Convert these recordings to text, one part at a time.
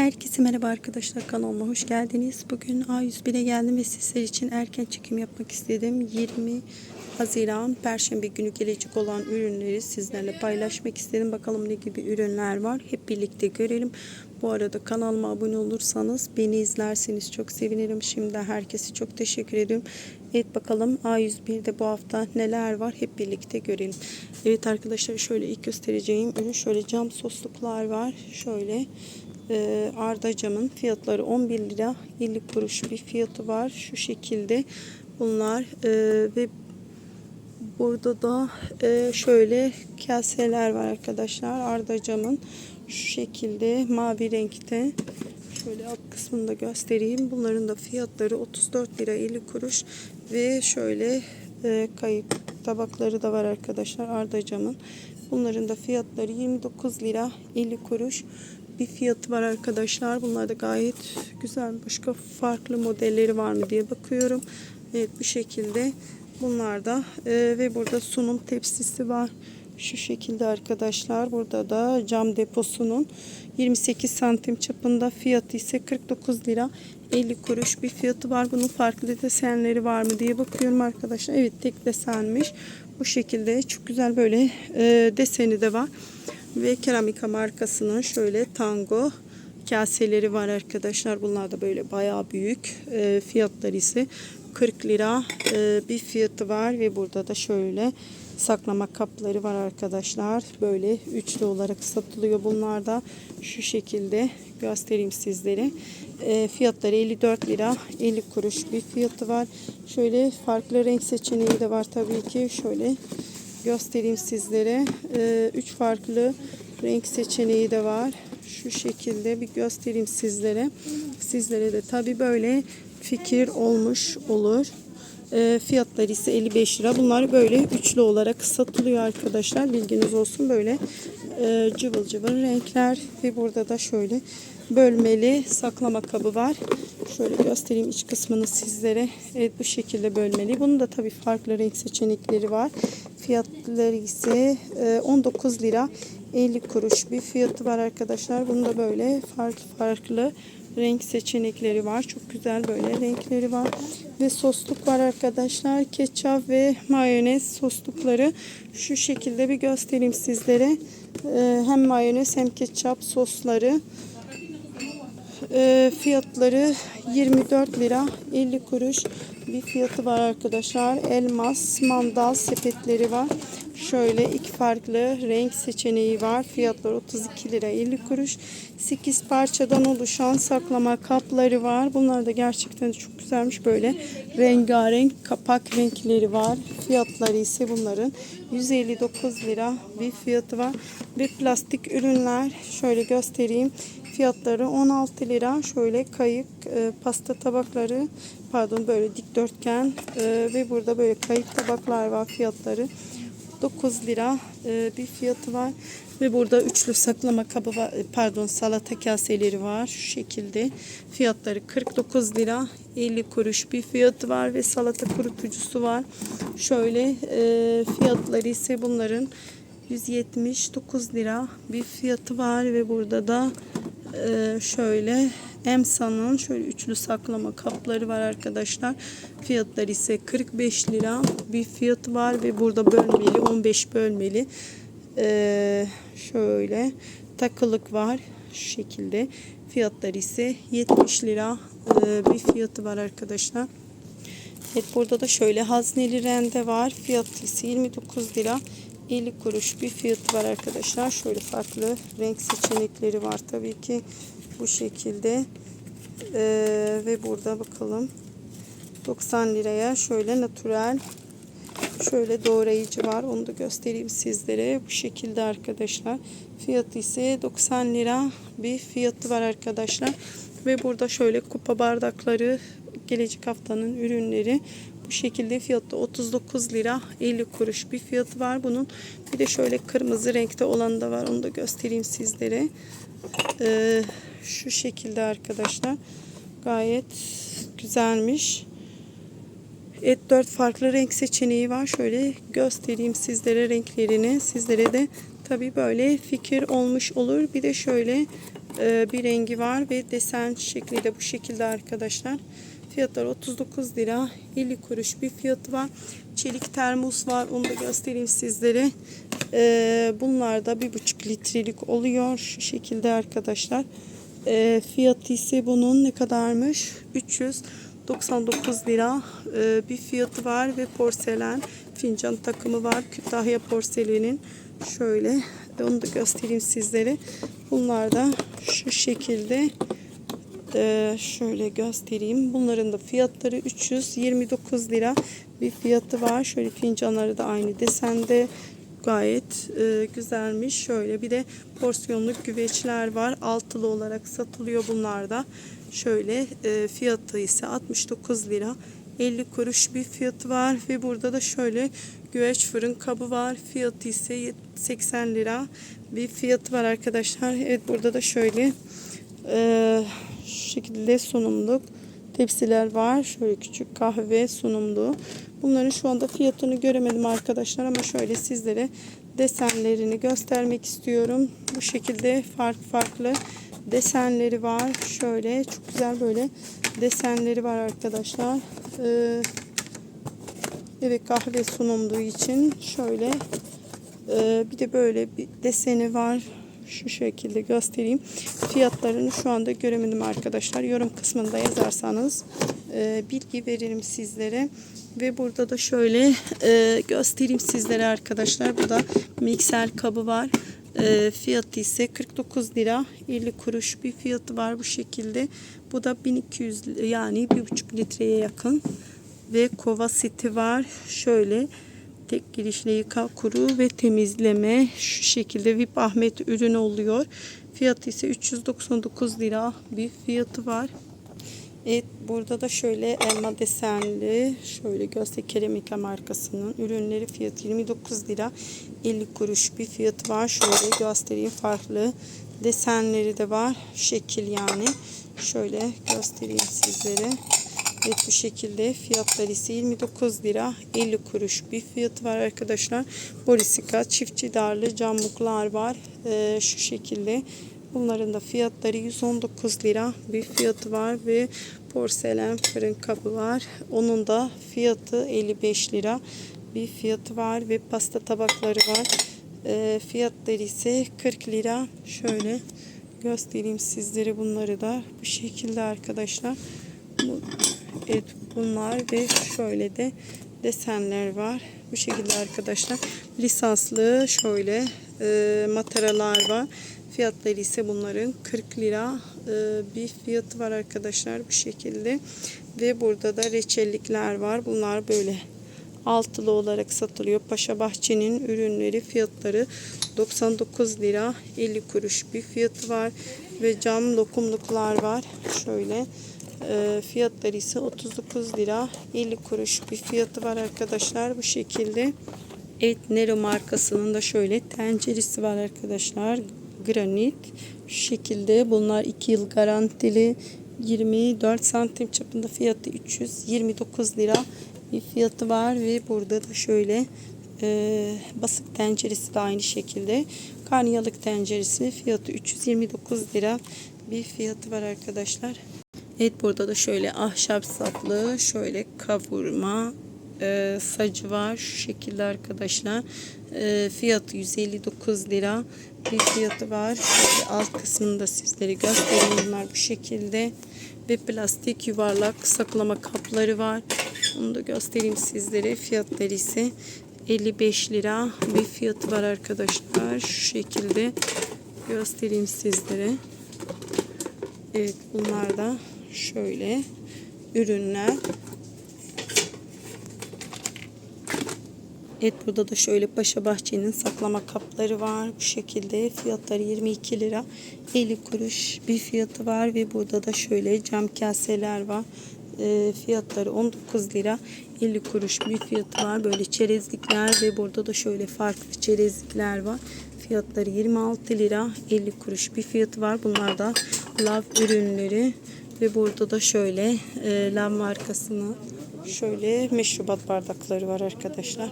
Herkese merhaba arkadaşlar kanalıma hoş geldiniz. Bugün A101'e geldim ve sizler için erken çekim yapmak istedim. 20 Haziran Perşembe günü gelecek olan ürünleri sizlerle paylaşmak istedim. Bakalım ne gibi ürünler var. Hep birlikte görelim. Bu arada kanalıma abone olursanız beni izlerseniz çok sevinirim. Şimdi herkese çok teşekkür ediyorum. Evet bakalım A101'de bu hafta neler var hep birlikte görelim. Evet arkadaşlar şöyle ilk göstereceğim ürün şöyle cam sosluklar var. Şöyle e, Arda camın fiyatları 11 lira 50 kuruş bir fiyatı var. Şu şekilde bunlar e, ve burada da e, şöyle kaseler var arkadaşlar. Arda camın şu şekilde mavi renkte. Şöyle alt kısmını da göstereyim. Bunların da fiyatları 34 lira 50 kuruş ve şöyle e, kayık tabakları da var arkadaşlar Arda camın. Bunların da fiyatları 29 lira 50 kuruş bir fiyatı var arkadaşlar. Bunlar da gayet güzel. Başka farklı modelleri var mı diye bakıyorum. Evet bu şekilde bunlar da e, ve burada sunum tepsisi var. Şu şekilde arkadaşlar. Burada da cam deposunun 28 santim çapında fiyatı ise 49 lira 50 kuruş bir fiyatı var. Bunun farklı desenleri var mı diye bakıyorum arkadaşlar. Evet tek desenmiş. Bu şekilde çok güzel böyle e, deseni de var. Ve keramika markasının şöyle tango kaseleri var arkadaşlar. Bunlar da böyle bayağı büyük. E, fiyatları ise 40 lira e, bir fiyatı var ve burada da şöyle saklama kapları var arkadaşlar. Böyle üçlü olarak satılıyor. Bunlar da şu şekilde göstereyim sizlere. E, fiyatları 54 lira 50 kuruş bir fiyatı var. Şöyle farklı renk seçeneği de var tabii ki. Şöyle göstereyim sizlere. 3 farklı renk seçeneği de var. Şu şekilde bir göstereyim sizlere. Sizlere de tabii böyle fikir olmuş olur. E, fiyatları ise 55 lira. Bunlar böyle üçlü olarak satılıyor arkadaşlar. Bilginiz olsun böyle e, cıvıl cıvıl renkler ve burada da şöyle bölmeli saklama kabı var. Şöyle göstereyim iç kısmını sizlere. Evet bu şekilde bölmeli. Bunun da tabii farklı renk seçenekleri var. Fiyatları ise e, 19 lira 50 kuruş bir fiyatı var arkadaşlar. Bunda böyle farklı farklı renk seçenekleri var. Çok güzel böyle renkleri var. Ve sosluk var arkadaşlar. Ketçap ve mayonez soslukları. Şu şekilde bir göstereyim sizlere. Ee, hem mayonez hem ketçap sosları. Ee, fiyatları 24 lira 50 kuruş bir fiyatı var arkadaşlar. Elmas mandal sepetleri var. Şöyle iki farklı renk seçeneği var. Fiyatları 32 lira 50 kuruş. 8 parçadan oluşan saklama kapları var. Bunlar da gerçekten çok güzelmiş. Böyle rengarenk kapak renkleri var. Fiyatları ise bunların 159 lira bir fiyatı var. Ve plastik ürünler şöyle göstereyim. Fiyatları 16 lira. Şöyle kayık e, pasta tabakları pardon böyle dikdörtgen e, ve burada böyle kayık tabaklar var fiyatları. 9 lira e, bir fiyatı var. Ve burada üçlü saklama kabı var. e, Pardon salata kaseleri var. Şu şekilde. Fiyatları 49 lira 50 kuruş bir fiyatı var. Ve salata kurutucusu var. Şöyle e, fiyatları ise bunların 179 lira bir fiyatı var. Ve burada da e, şöyle Emsa'nın şöyle üçlü saklama kapları var arkadaşlar. Fiyatları ise 45 lira bir fiyatı var ve burada bölmeli 15 bölmeli ee, şöyle takılık var şu şekilde. Fiyatları ise 70 lira ee, bir fiyatı var arkadaşlar. Evet burada da şöyle hazneli rende var. Fiyatı ise 29 lira 50 kuruş bir fiyatı var arkadaşlar. Şöyle farklı renk seçenekleri var tabii ki bu şekilde. Ee, ve burada bakalım 90 liraya şöyle natürel şöyle doğrayıcı var. Onu da göstereyim sizlere. Bu şekilde arkadaşlar. Fiyatı ise 90 lira bir fiyatı var arkadaşlar. Ve burada şöyle kupa bardakları gelecek haftanın ürünleri bu şekilde fiyatı 39 lira 50 kuruş bir fiyatı var bunun. Bir de şöyle kırmızı renkte olan da var. Onu da göstereyim sizlere. Ee, şu şekilde arkadaşlar. Gayet güzelmiş. Evet dört farklı renk seçeneği var. Şöyle göstereyim sizlere renklerini. Sizlere de tabi böyle fikir olmuş olur. Bir de şöyle e, bir rengi var ve desen şekli de bu şekilde arkadaşlar. Fiyatlar 39 lira 50 kuruş bir fiyatı var. Çelik termos var. Onu da göstereyim sizlere. E, bunlar da 1,5 litrelik oluyor. Şu şekilde arkadaşlar. E, fiyatı ise bunun ne kadarmış? 399 lira e, bir fiyatı var ve porselen fincan takımı var. Kütahya porselenin şöyle onu da göstereyim sizlere. Bunlar da şu şekilde e, şöyle göstereyim. Bunların da fiyatları 329 lira bir fiyatı var. Şöyle fincanları da aynı desende gayet e, güzelmiş. Şöyle bir de porsiyonluk güveçler var. Altılı olarak satılıyor bunlar da. Şöyle e, fiyatı ise 69 lira. 50 kuruş bir fiyatı var ve burada da şöyle güveç fırın kabı var. Fiyatı ise 80 lira bir fiyatı var arkadaşlar. Evet burada da şöyle e, şu şekilde sunumluk tepsiler var. Şöyle küçük kahve sunumlu. Bunların şu anda fiyatını göremedim arkadaşlar ama şöyle sizlere desenlerini göstermek istiyorum. Bu şekilde farklı farklı desenleri var. Şöyle çok güzel böyle desenleri var arkadaşlar. Ee, evet kahve sunumluğu için şöyle ee, bir de böyle bir deseni var. Şu şekilde göstereyim. Fiyatlarını şu anda göremedim arkadaşlar. Yorum kısmında yazarsanız e, bilgi veririm sizlere. Ve burada da şöyle e, göstereyim sizlere arkadaşlar. Burada mikser kabı var. E, fiyatı ise 49 lira 50 kuruş bir fiyatı var bu şekilde. Bu da 1200 yani 1,5 litreye yakın. Ve kova seti var. Şöyle tek girişle yıka kuru ve temizleme şu şekilde VIP Ahmet ürünü oluyor. Fiyatı ise 399 lira bir fiyatı var. Evet burada da şöyle elma desenli şöyle göster keramika markasının ürünleri fiyatı 29 lira 50 kuruş bir fiyatı var. Şöyle göstereyim farklı desenleri de var. Şekil yani. Şöyle göstereyim sizlere. Evet bu şekilde fiyatları ise 29 lira 50 kuruş bir fiyatı var arkadaşlar. Borisika çiftçi darlı camlıklar var. Ee, şu şekilde. Bunların da fiyatları 119 lira bir fiyatı var ve porselen fırın kabı var. Onun da fiyatı 55 lira bir fiyatı var ve pasta tabakları var. Ee, fiyatları ise 40 lira. Şöyle göstereyim sizlere bunları da bu şekilde arkadaşlar. Evet bunlar ve şöyle de desenler var. Bu şekilde arkadaşlar. Lisanslı şöyle e, mataralar var. Fiyatları ise bunların 40 lira e, bir fiyatı var arkadaşlar bu şekilde. Ve burada da reçellikler var. Bunlar böyle altılı olarak satılıyor. Paşa Bahçe'nin ürünleri fiyatları 99 lira 50 kuruş bir fiyatı var. Ve cam lokumluklar var. Şöyle e, fiyatları ise 39 lira 50 kuruş bir fiyatı var arkadaşlar bu şekilde. Evet Nero markasının da şöyle tenceresi var arkadaşlar. Granit şu şekilde bunlar 2 yıl garantili 24 santim çapında fiyatı 329 lira bir fiyatı var ve burada da şöyle e, basık tenceresi de aynı şekilde karniyalık tenceresi fiyatı 329 lira bir fiyatı var arkadaşlar. Evet burada da şöyle ahşap saplı şöyle kavurma e, sacı var şu şekilde arkadaşlar. E, fiyatı 159 lira bir fiyatı var. Şöyle alt kısmında sizlere göstereyim bunlar bu şekilde. Ve plastik yuvarlak saklama kapları var. Onu da göstereyim sizlere. Fiyatları ise 55 lira bir fiyatı var arkadaşlar. Şu şekilde göstereyim sizlere. Evet bunlar da şöyle ürünler. Evet burada da şöyle Paşa Bahçe'nin saklama kapları var. Bu şekilde fiyatları 22 lira 50 kuruş bir fiyatı var ve burada da şöyle cam kaseler var. E, fiyatları 19 lira 50 kuruş bir fiyatı var. Böyle çerezlikler ve burada da şöyle farklı çerezlikler var. Fiyatları 26 lira 50 kuruş bir fiyatı var. Bunlar da lav ürünleri ve burada da şöyle e, lav markasının şöyle meşrubat bardakları var arkadaşlar.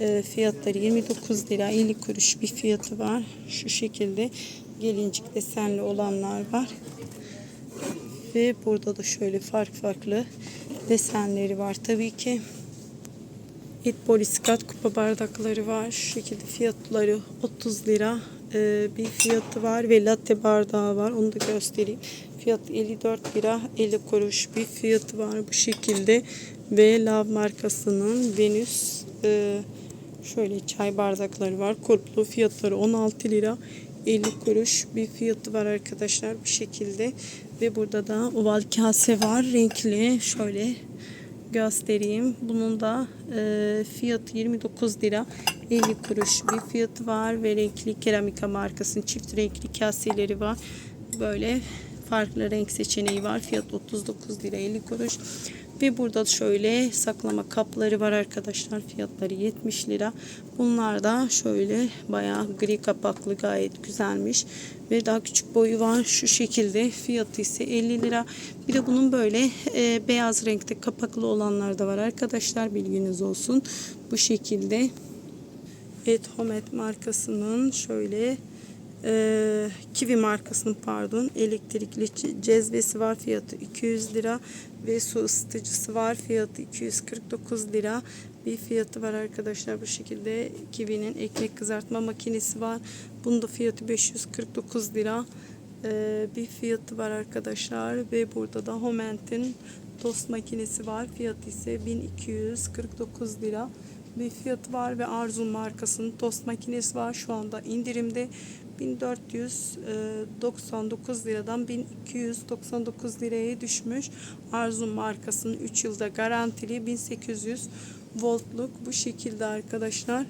E, fiyatları 29 lira 50 kuruş bir fiyatı var. Şu şekilde gelincik desenli olanlar var. Ve burada da şöyle farklı farklı desenleri var tabii ki. Et Boliskat kupa bardakları var. Şu şekilde fiyatları 30 lira Ee, bir fiyatı var ve latte bardağı var. Onu da göstereyim. Fiyat 54 lira 50 kuruş bir fiyatı var bu şekilde. Ve Lav markasının Venüs e, şöyle çay bardakları var. Kurplu fiyatları 16 lira 50 kuruş bir fiyatı var arkadaşlar bu şekilde. Ve burada da oval kase var. Renkli şöyle göstereyim. Bunun da e, fiyatı 29 lira 50 kuruş bir fiyatı var ve renkli keramika markasının çift renkli kaseleri var. Böyle farklı renk seçeneği var. Fiyat 39 lira 50 kuruş. Ve burada şöyle saklama kapları var arkadaşlar. Fiyatları 70 lira. Bunlar da şöyle bayağı gri kapaklı gayet güzelmiş. Ve daha küçük boyu var şu şekilde. Fiyatı ise 50 lira. Bir de bunun böyle e, beyaz renkte kapaklı olanlar da var arkadaşlar. Bilginiz olsun. Bu şekilde. Et Homet markasının şöyle e, Kiwi markasının pardon elektrikli ce- cezvesi var fiyatı 200 lira ve su ısıtıcısı var fiyatı 249 lira. Bir fiyatı var arkadaşlar bu şekilde. Kiwi'nin ekmek kızartma makinesi var. Bunun da fiyatı 549 lira. E, bir fiyatı var arkadaşlar ve burada da Homent'in tost makinesi var. Fiyatı ise 1249 lira. Bir fiyatı var ve Arzu markasının tost makinesi var. Şu anda indirimde 1499 liradan 1299 liraya düşmüş. Arzu markasının 3 yılda garantili 1800 voltluk bu şekilde arkadaşlar.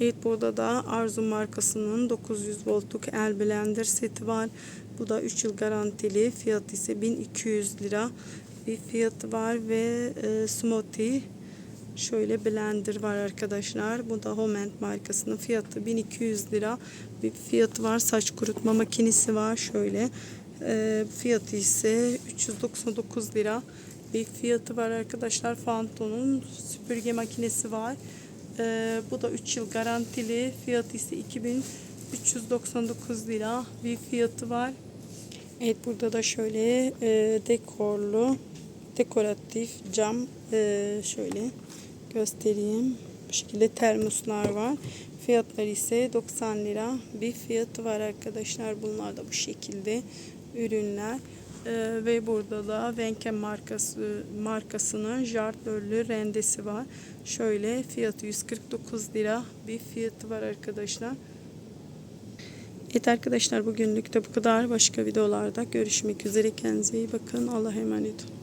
Evet burada da Arzu markasının 900 voltluk el blender seti var. Bu da 3 yıl garantili. Fiyatı ise 1200 lira bir fiyatı var ve e, smoothie Şöyle blender var arkadaşlar. Bu da Homent markasının fiyatı 1200 lira. Bir fiyatı var. Saç kurutma makinesi var. Şöyle. Ee, fiyatı ise 399 lira. Bir fiyatı var arkadaşlar. Phantom'un süpürge makinesi var. Ee, bu da 3 yıl garantili. Fiyatı ise 2399 lira. Bir fiyatı var. Evet burada da şöyle e, dekorlu dekoratif cam e, şöyle göstereyim. Bu şekilde termoslar var. Fiyatları ise 90 lira bir fiyatı var arkadaşlar. Bunlar da bu şekilde ürünler. E, ve burada da Venke markası markasının jartörlü rendesi var. Şöyle fiyatı 149 lira bir fiyatı var arkadaşlar. Evet arkadaşlar bugünlük de bu kadar. Başka videolarda görüşmek üzere. Kendinize iyi bakın. Allah'a emanet olun.